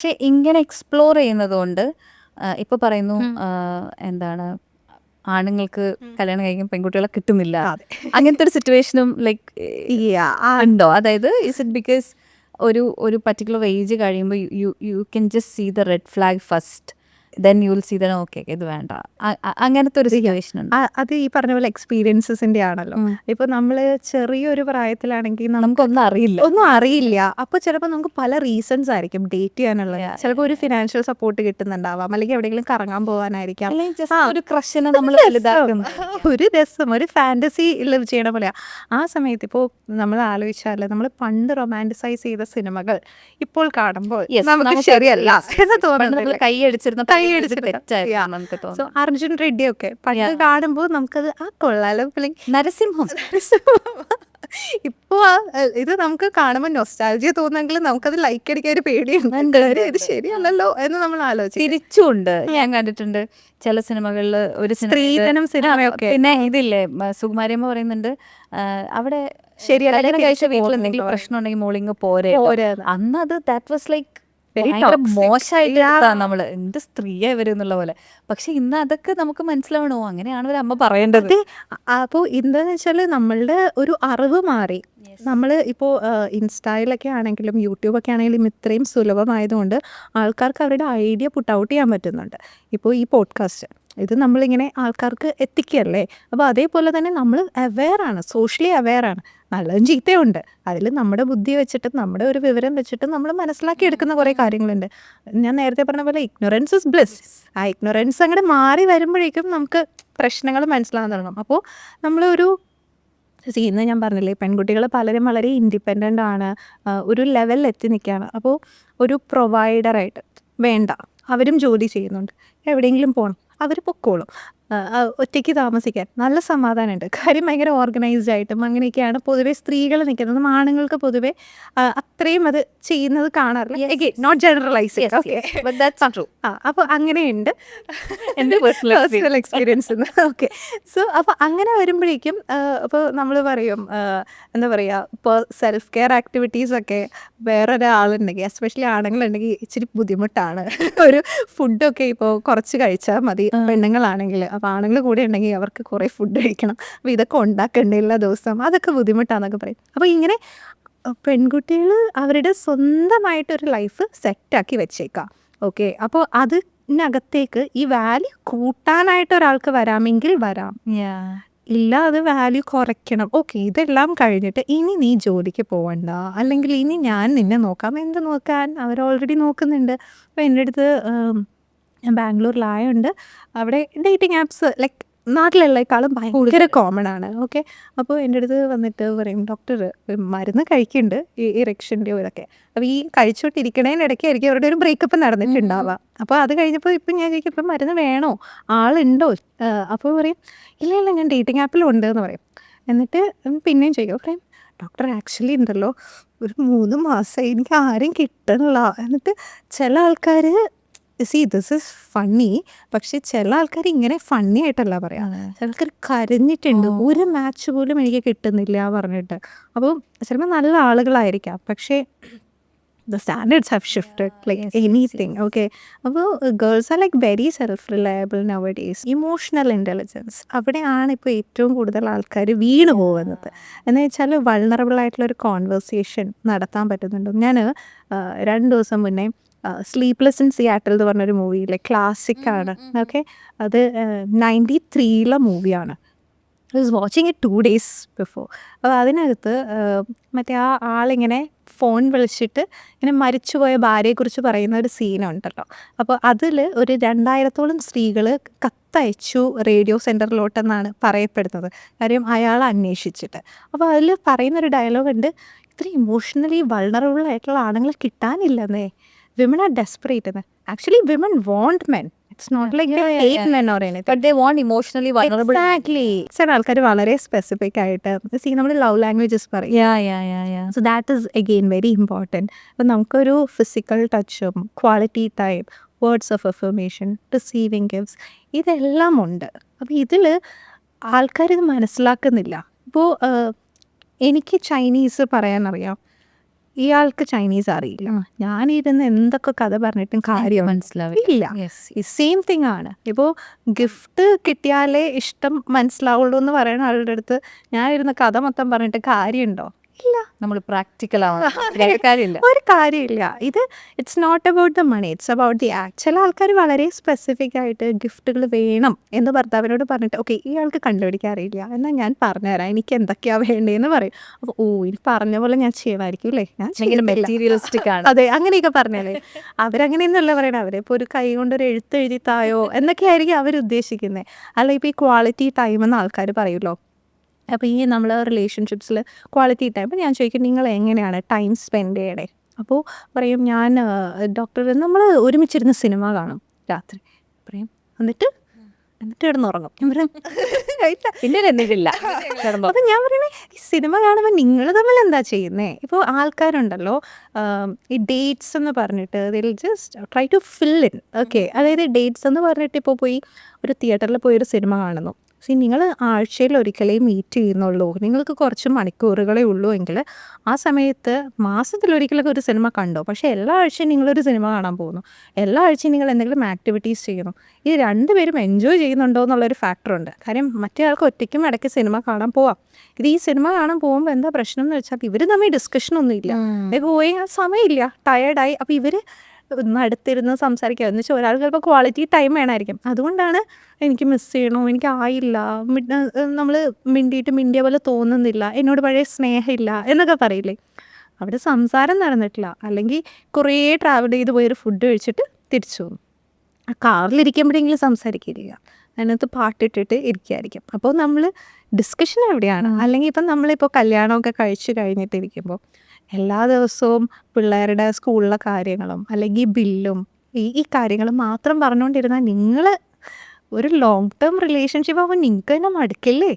പക്ഷെ ഇങ്ങനെ എക്സ്പ്ലോർ ചെയ്യുന്നത് കൊണ്ട് ഇപ്പൊ പറയുന്നു എന്താണ് ആണുങ്ങൾക്ക് കല്യാണം കഴിക്കാൻ പെൺകുട്ടികളെ കിട്ടുന്നില്ല. അങ്ങനത്തെ ഒരു സിറ്റുവേഷനും ലൈക്ക് ഉണ്ടോ? അതായത് ഇസ് ഇറ്റ് ബിക്കോസ് ഒരു ഒരു പർട്ടിക്കുലർ ഏജ് കഴിയുമ്പോൾ you you can just see the red flag first then you will see the okay ഇത് വേണ്ട. അ- അ- അങ്ങനത്തെ ഒരു സിറ്റുവേഷൻ ഉണ്ട്. അത് ഈ പറഞ്ഞ പോലെ എക്സ്പീരിയൻസസിന്റെ ആണല്ലോ. ഇപ്പൊ നമ്മൾ ചെറിയൊരു പ്രായത്തിലാണെങ്കിൽ നമുക്ക് നമുക്കൊന്നും അറിയില്ല. ഒന്നും അറിയില്ല. അപ്പൊ ചിലപ്പോൾ നമുക്ക് പല റീസൺസ് ആയിരിക്കും ഡേറ്റ് ചെയ്യാനുള്ളത്. ചിലപ്പോ ചിലപ്പോൾ ഒരു ഫിനാൻഷ്യൽ സപ്പോർട്ട് കിട്ടുന്നുണ്ടാവാം. അല്ലെങ്കിൽ എവിടെയെങ്കിലും കറങ്ങാൻ പോകാനായിരിക്കാം. ഒരു ക്രഷിനെ നമ്മൾ ഒരു രസം. ഒരു ഫാന്റസി ലിവ് ചെയ്യണ പോലെയാ. ആ സമയത്ത് ഇപ്പോൾ നമ്മൾ ആലോചിച്ചാൽ നമ്മൾ പണ്ട് റൊമാന്റിസൈസ് ചെയ്ത സിനിമകൾ ഇപ്പോൾ കാണുമ്പോൾ നമുക്ക് ശരിയല്ല എന്ന് തോന്നുന്നില്ല കൈ അടിച്ചിട്ട് സോ അർജുൻ റെഡ്ഡി ഒക്കെ പണ്ട് കാണുമ്പോ കാണുമ്പോൾ നമുക്കത് ആ കൊള്ളാലോ നരസിംഹം. ഇപ്പോ ഇത് നമുക്ക് കാണുമ്പോൾ നൊസ്റ്റാൾജിയ തോന്നുമെങ്കിൽ നമുക്കത് ലൈക്ക് അടിക്കാൻ ഒരു പേടിയുണ്ട്. ഇത്. ശരിയല്ലല്ലോ എന്ന് നമ്മൾ ആലോചിച്ചു തിരിച്ചുണ്ട്. ഞാൻ കണ്ടിട്ടുണ്ട് ചില സിനിമകളിൽ ഒരു സ്ത്രീധനം സിനിമയൊക്കെ. പിന്നെ ഇതില്ലേ സുകുമാരിയമ്മ പറയുന്നുണ്ട് അവിടെ ശരിയല്ല കഴിച്ച വീട്ടിൽ? എന്തെങ്കിലും പ്രശ്നം ഉണ്ടെങ്കിൽ മോളിങ് പോരെ. അന്ന് അത് ദാറ്റ് വാസ് ലൈക്ക്. മോശമായിട്ട് നമ്മൾ. എന്ത് സ്ത്രീയാ ഇവർ എന്നുള്ള പോലെ. പക്ഷെ ഇന്ന് അതൊക്കെ നമുക്ക് മനസ്സിലാവണോ. അങ്ങനെയാണ് ഒരു അമ്മ പറയേണ്ടത്. അപ്പോ അപ്പോൾ എന്താന്ന് വെച്ചാൽ നമ്മളുടെ ഒരു അറിവ് മാറി. നമ്മൾ ഇപ്പോൾ ഇൻസ്റ്റയിലൊക്കെ ആണെങ്കിലും യൂട്യൂബൊക്കെ ആണെങ്കിലും ഇത്രയും സുലഭമായതുകൊണ്ട് ആൾക്കാർക്ക് അവരുടെ ഐഡിയ പുട്ട് ഔട്ട് ചെയ്യാൻ പറ്റുന്നുണ്ട്. ഇപ്പോൾ ഈ പോഡ്കാസ്റ്റ് ഇത് നമ്മളിങ്ങനെ ആൾക്കാർക്ക് എത്തിക്കല്ലേ? അപ്പോൾ അതേപോലെ തന്നെ നമ്മൾ അവെയറാണ് സോഷ്യലി അവെയറാണ്. നല്ലതും ചീത്തയുണ്ട്. അതിൽ നമ്മുടെ ബുദ്ധി വെച്ചിട്ട് നമ്മുടെ ഒരു വിവരം വെച്ചിട്ട് നമ്മൾ മനസ്സിലാക്കി എടുക്കുന്ന കുറേ കാര്യങ്ങളുണ്ട്. ഞാൻ നേരത്തെ പറഞ്ഞ പോലെ ഇഗ്നോറൻസ് ഇസ് ബ്ലെസ് ആ ഇഗ്നോറൻസ് അങ്ങോട്ട് മാറി വരുമ്പോഴേക്കും നമുക്ക് പ്രശ്നങ്ങൾ മനസ്സിലാകാൻ തുടങ്ങും. അപ്പോൾ നമ്മളൊരു ചെയ്യുന്നത് ഞാൻ പറഞ്ഞില്ലേ പെൺകുട്ടികൾ പലരും വളരെ ഇൻഡിപെൻഡന്റ് ആണ്. ഒരു ലെവലിൽ എത്തി നിൽക്കുകയാണ്. അപ്പോൾ ഒരു പ്രൊവൈഡറായിട്ട് വേണ്ട. അവരും ജോലി ചെയ്യുന്നുണ്ട്. എവിടെയെങ്കിലും പോകണം. അവർ പൊക്കോളും. ഒറ്റയ്ക്ക് താമസിക്കാൻ. നല്ല സമാധാനമുണ്ട്. കാര്യം ഭയങ്കര ഓർഗനൈസ്ഡ് ആയിട്ടും അങ്ങനെയൊക്കെയാണ് പൊതുവേ സ്ത്രീകൾ നിൽക്കുന്നത്. ആണുങ്ങൾക്ക് പൊതുവേ അത്രയും അത് ചെയ്യുന്നത് കാണാറില്ല. നോട്ട് ജനറലൈസ് അപ്പോൾ അങ്ങനെയുണ്ട്. എന്റെ പേഴ്സണൽ എക്സ്പീരിയൻസ് ഓക്കെ സോ അപ്പോൾ അങ്ങനെ വരുമ്പോഴേക്കും അപ്പോൾ നമ്മൾ പറയും എന്താ പറയുക ഇപ്പോൾ സെൽഫ് കെയർ ആക്ടിവിറ്റീസ് ഒക്കെ വേറൊരാളുണ്ടെങ്കിൽ എസ്പെഷ്യലി ആണുങ്ങളുണ്ടെങ്കിൽ ഇച്ചിരി ബുദ്ധിമുട്ടാണ്. ഒരു ഫുഡൊക്കെ ഇപ്പോൾ കുറച്ച് കഴിച്ചാൽ മതി. പെണ്ണുങ്ങളാണെങ്കിൽ അപ്പോൾ ആണുങ്ങൾ കൂടെ ഉണ്ടെങ്കിൽ അവർക്ക് കുറേ ഫുഡ് കഴിക്കണം. അപ്പോൾ ഇതൊക്കെ ഉണ്ടാക്കേണ്ടിയുള്ള ദിവസം അതൊക്കെ ബുദ്ധിമുട്ടാന്നൊക്കെ പറയും. അപ്പോൾ ഇങ്ങനെ പെൺകുട്ടികൾ അവരുടെ സ്വന്തമായിട്ടൊരു ലൈഫ് സെറ്റാക്കി വെച്ചേക്കാം. ഓക്കെ അപ്പോൾ അതിനകത്തേക്ക് ഈ വാല്യൂ കൂട്ടാനായിട്ട് ഒരാൾക്ക് വരാമെങ്കിൽ വരാം. ഇല്ല അത് വാല്യൂ കുറയ്ക്കണം. ഓക്കെ ഇതെല്ലാം കഴിഞ്ഞിട്ട് ഇനി നീ ജോലിക്ക് പോകണ്ട അല്ലെങ്കിൽ ഇനി ഞാൻ നിന്നെ നോക്കാം. എന്ത് നോക്കാൻ? അവർ ഓൾറെഡി നോക്കുന്നുണ്ട്. അപ്പോൾ എന്റെ അടുത്ത് ഞാൻ ബാംഗ്ലൂരിലായതുകൊണ്ട് അവിടെ ഡേറ്റിംഗ് ആപ്സ് ലൈക്ക് നാട്ടിലുള്ളേക്കാളും ഭയങ്കര കോമൺ ആണ്. ഓക്കെ? അപ്പോൾ എന്റെ അടുത്ത് വന്നിട്ട് പറയും ഡോക്ടർ മരുന്ന് കഴിക്കുന്നുണ്ട് ഈ ഇറക്ഷന്റെ ഇതൊക്കെ. അപ്പോൾ ഈ കഴിച്ചോണ്ടിരിക്കണേനിടയ്ക്കായിരിക്കും അവരുടെ ഒരു ബ്രേക്കപ്പ് നടന്നിട്ടുണ്ടാവുക. അപ്പോൾ അത് കഴിഞ്ഞപ്പോൾ ഇപ്പം ഞാൻ ചോദിക്കും ഇപ്പം മരുന്ന് വേണോ? ആളുണ്ടോ? അപ്പോൾ പറയും ഇല്ല ഇല്ല ഞാൻ ഡേറ്റിംഗ് ആപ്പിലുണ്ട് എന്ന് പറയും. എന്നിട്ട് പിന്നെയും ചോദിക്കും പറയും ഡോക്ടർ ആക്ച്വലി ഉണ്ടല്ലോ ഒരു മൂന്ന് മാസമായി എനിക്ക് ആരും കിട്ടണില്ല. എന്നിട്ട് ചില ആൾക്കാർ സി ദിസ് ഇസ് ഫണ്ണി പക്ഷെ ചില ആൾക്കാർ ഇങ്ങനെ ഫണ്ണി ആയിട്ടല്ല പറയാ. ചില ആൾക്കാർ കരഞ്ഞിട്ടുണ്ട്. ഒരു മാച്ച് പോലും എനിക്ക് കിട്ടുന്നില്ല പറഞ്ഞിട്ട്. അപ്പോൾ ചിലപ്പോൾ നല്ല ആളുകളായിരിക്കാം. പക്ഷേ the standards have shifted like anything okay അപ്പോൾ girls are like very self reliable nowadays emotional intelligence അവിടെയാണ് ഇപ്പോൾ ഏറ്റവും കൂടുതൽ ആൾക്കാർ വീണ് പോകുന്നത്. എന്ന് വെച്ചാൽ വൾണറബിൾ ആയിട്ടുള്ള ഒരു കോൺവെർസേഷൻ നടത്താൻ പറ്റുന്നുണ്ട്. ഞാൻ രണ്ട് ദിവസം മുന്നേ സ്ലീപ്ലെസ് ഇൻ സിയാറ്റൽ എന്ന് പറഞ്ഞൊരു മൂവിയിലെ ക്ലാസിക് ആണ്. ഓക്കെ അത് നയന്റി ത്രീയിലെ മൂവിയാണ് I was watching it two days before അപ്പോൾ അതിനകത്ത് മറ്റേ ആ ആളിങ്ങനെ ഫോൺ വിളിച്ചിട്ട് ഇങ്ങനെ മരിച്ചുപോയ ഭാര്യയെക്കുറിച്ച് പറയുന്ന ഒരു സീനുണ്ടല്ലോ അപ്പോൾ അതിൽ ഒരു രണ്ടായിരത്തോളം സ്ത്രീകൾ കത്തയച്ചു റേഡിയോ സെന്ററിലോട്ടെന്നാണ് പറയപ്പെടുന്നത്. കാര്യം അയാൾ അന്വേഷിച്ചിട്ട്. അപ്പോൾ അതിൽ പറയുന്നൊരു ഡയലോഗ് ഉണ്ട്. ഇത്ര ഇമോഷണലി വൾണറബിൾ ആയിട്ടുള്ള ആണുങ്ങൾ കിട്ടാനില്ലെന്നേ. വിമൻ ആർ ഡെസ്പറേറ്റ് എന്ന്. Actually women want men it's not like Yeah, yeah, hate yeah. Men or anything but they want emotionally vulnerable exactly ചില ആൾക്കാർ വളരെ സ്പെസിഫിക് ആയിട്ട് സീ നമ്മൾ ലവ് ലാംഗ്വേജസ് പറയും. So that is again very important അപ്പം നമുക്കൊരു physical ടച്ചും quality time words of affirmation receiving gifts ഇതെല്ലാം ഉണ്ട്. അപ്പം ഇതിൽ ആൾക്കാരിത് മനസ്സിലാക്കുന്നില്ല. ഇപ്പോൾ എനിക്ക് ചൈനീസ് പറയാനറിയാം. ഇയാൾക്ക് ചൈനീസ് അറിയില്ല. ഞാനിരുന്ന് എന്തൊക്കെ കഥ പറഞ്ഞിട്ടും കാര്യം മനസ്സിലാവില്ല. സെയിം തിങ് ആണ്. ഇപ്പോൾ ഗിഫ്റ്റ് കിട്ടിയാലേ ഇഷ്ടം മനസ്സിലാവുള്ളൂ എന്ന് പറയുന്ന ആളുടെ അടുത്ത് ഞാനിരുന്ന് കഥ മൊത്തം പറഞ്ഞിട്ട് കാര്യമുണ്ടോ? നമ്മൾ പ്രാക്ടിക്കൽ ആവണം. കാര്യമില്ല. ഒരു കാര്യമില്ല. ഇത് it's not about the money it's about the act ചില ആൾക്കാർ വളരെ സ്പെസിഫിക് ആയിട്ട് ഗിഫ്റ്റുകൾ വേണം എന്ന് ഭർത്താവിനോട് പറഞ്ഞിട്ട് ഓക്കെ ഇയാൾക്ക് ആൾക്ക് കണ്ടുപിടിക്കാൻ അറിയില്ല. എന്നാൽ ഞാൻ പറഞ്ഞുതരാം. എനിക്ക് എന്തൊക്കെയാ വേണ്ടതെന്ന് പറയും. അപ്പോൾ ഓ ഇനി പറഞ്ഞ പോലെ ഞാൻ ചെയ്യുമായിരിക്കും അല്ലേ? ഞാൻ മെറ്റീരിയലിസ്റ്റിക് ആണ്. അതെ അങ്ങനെയൊക്കെ പറഞ്ഞാലേ അവരങ്ങനെയൊന്നുമല്ല പറയണത് അവരെ ഇപ്പോൾ ഒരു കൈ കൊണ്ട് ഒരു എഴുത്ത് എഴുതി തായോ എന്നൊക്കെ ആയിരിക്കും അവർ ഉദ്ദേശിക്കുന്നത് അല്ല ഇപ്പോൾ ഈ ക്വാളിറ്റി ടൈം എന്ന് ആൾക്കാർ പറയുമല്ലോ അപ്പോൾ ഈ നമ്മൾ റിലേഷൻഷിപ്സിൽ ക്വാളിറ്റി ടൈം ഞാൻ ചോദിക്കും നിങ്ങൾ എങ്ങനെയാണ് ടൈം സ്പെൻഡ് ചെയ്യണേ? അപ്പോൾ പറയും ഞാൻ ഡോക്ടർ നമ്മൾ ഒരുമിച്ചിരുന്ന് സിനിമ കാണും രാത്രി. പറയും എന്നിട്ട്? എന്നിട്ട് കിടന്നുറങ്ങും. ഞാൻ പറയും "ഇല്ല, പിന്നെ എന്നിട്ടില്ല അപ്പോൾ അപ്പം ഞാൻ പറയണേ ഈ സിനിമ കാണുമ്പോൾ നിങ്ങൾ തമ്മിൽ എന്താ ചെയ്യുന്നേ? ഇപ്പോൾ ആൾക്കാരുണ്ടല്ലോ ഈ ഡേറ്റ്സ് എന്ന് പറഞ്ഞിട്ട് they'll just try to fill in okay അതായത് ഡേറ്റ്സ് എന്ന് പറഞ്ഞിട്ട് ഇപ്പോൾ പോയി ഒരു തിയേറ്ററിൽ പോയി ഒരു സിനിമ കാണുന്നു. സി നിങ്ങൾ ആഴ്ചയിൽ ഒരിക്കലേ മീറ്റ് ചെയ്യുന്നുള്ളൂ. നിങ്ങൾക്ക് കുറച്ച് മണിക്കൂറുകളേ ഉള്ളൂ എങ്കിൽ ആ സമയത്ത് മാസത്തിലൊരിക്കലൊക്കെ ഒരു സിനിമ കണ്ടോ? പക്ഷേ എല്ലാ ആഴ്ചയും നിങ്ങളൊരു സിനിമ കാണാൻ പോകുന്നു. എല്ലാ ആഴ്ചയും നിങ്ങൾ എന്തെങ്കിലും ആക്ടിവിറ്റീസ് ചെയ്യുന്നു. ഈ രണ്ടുപേരും എൻജോയ് ചെയ്യുന്നുണ്ടോ എന്നുള്ളൊരു ഫാക്ടറുണ്ട് കാര്യം മറ്റേ ആൾക്ക് ഒറ്റയ്ക്കും ഇടയ്ക്ക് സിനിമ കാണാൻ പോവാം. ഇത് ഈ സിനിമ കാണാൻ പോകുമ്പോൾ എന്താ പ്രശ്നം എന്ന് വെച്ചാൽ ഇവർ തമ്മിൽ ഇത് പോയി സമയമില്ല. ടയേർഡായി അപ്പോൾ ഇവർ ഒന്ന് അടുത്തിരുന്ന് സംസാരിക്കുക എന്ന് വെച്ചാൽ ഒരാൾ ചിലപ്പോൾ ക്വാളിറ്റി ടൈം വേണമായിരിക്കും അതുകൊണ്ടാണ് എനിക്ക് മിസ് ചെയ്യണോ. എനിക്ക് ആയില്ല. നമ്മൾ മിണ്ടിയിട്ട് മിണ്ടിയ പോലെ തോന്നുന്നില്ല. എന്നോട് പഴയ സ്നേഹമില്ല എന്നൊക്കെ പറയില്ലേ? അവിടെ സംസാരം നടന്നിട്ടില്ല. അല്ലെങ്കിൽ കുറേ ട്രാവൽ ചെയ്ത് പോയൊരു ഫുഡ് കഴിച്ചിട്ട് തിരിച്ചു പോകും കാറിലിരിക്കുമ്പോഴെങ്കിലും സംസാരിക്കില്ല അതിനകത്ത് പാട്ടിട്ടിട്ട് ഇരിക്കുകയായിരിക്കും അപ്പോൾ നമ്മൾ ഡിസ്കഷൻ എവിടെയാണ്? അല്ലെങ്കിൽ ഇപ്പം നമ്മളിപ്പോൾ കല്യാണമൊക്കെ കഴിച്ച് കഴിഞ്ഞിട്ടിരിക്കുമ്പോൾ എല്ലാ ദിവസവും പിള്ളേരുടെ സ്കൂളിലെ കാര്യങ്ങളും അല്ലെങ്കിൽ ബില്ലും ഈ ഈ കാര്യങ്ങൾ മാത്രം പറഞ്ഞുകൊണ്ടിരുന്നാൽ നിങ്ങൾ ഒരു ലോങ് ടേം റിലേഷൻഷിപ്പ് ആകുമ്പോൾ നിങ്ങൾക്ക് തന്നെ മടുക്കില്ലേ?